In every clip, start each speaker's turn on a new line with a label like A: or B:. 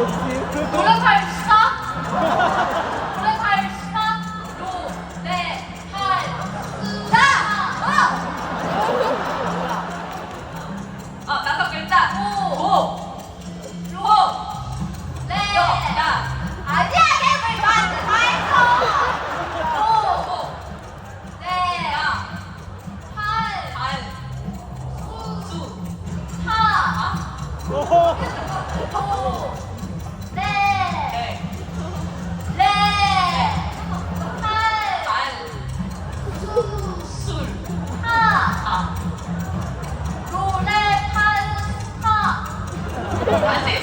A: 노력할
B: 시간 노력할 시간
A: 노래할 시간
B: 어! 어, 나도 글자.
A: 오! Brasil.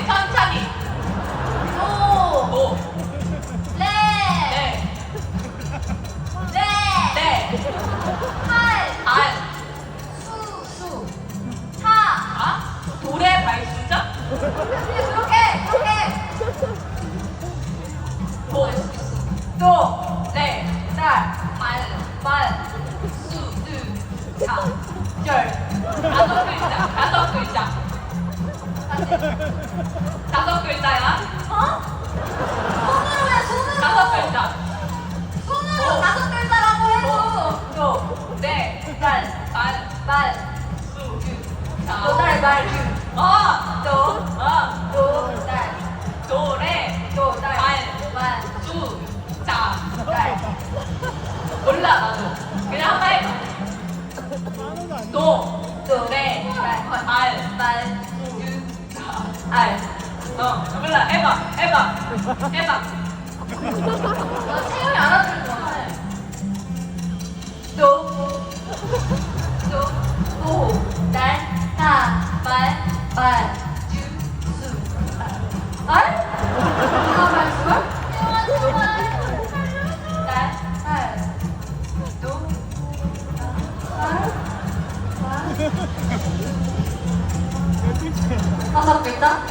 B: 몰라, 나도. 그냥 한번 해봐. 도,
A: 도래.
B: 말,
A: 말.
B: 말,
A: 말.
B: 유, 자.
A: 알.
B: 어, 몰라, 해봐, 해봐, 해봐.
A: 나 채영이 알아들을 것 같아. 도. 도. 도. 달. 다. 말. 말. 다섯 글자?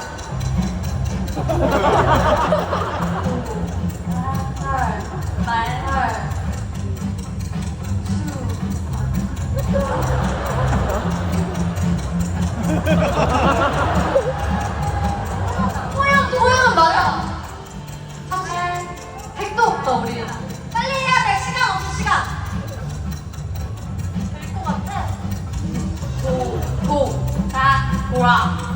A: 달. 말. 달. 호영, 호영은 맞아. 사실 백도 없다 우리. 빨리 해야 돼. 시간 없어 시간. 될 것 같아.
B: 도,
A: 도, 다,
B: 보라,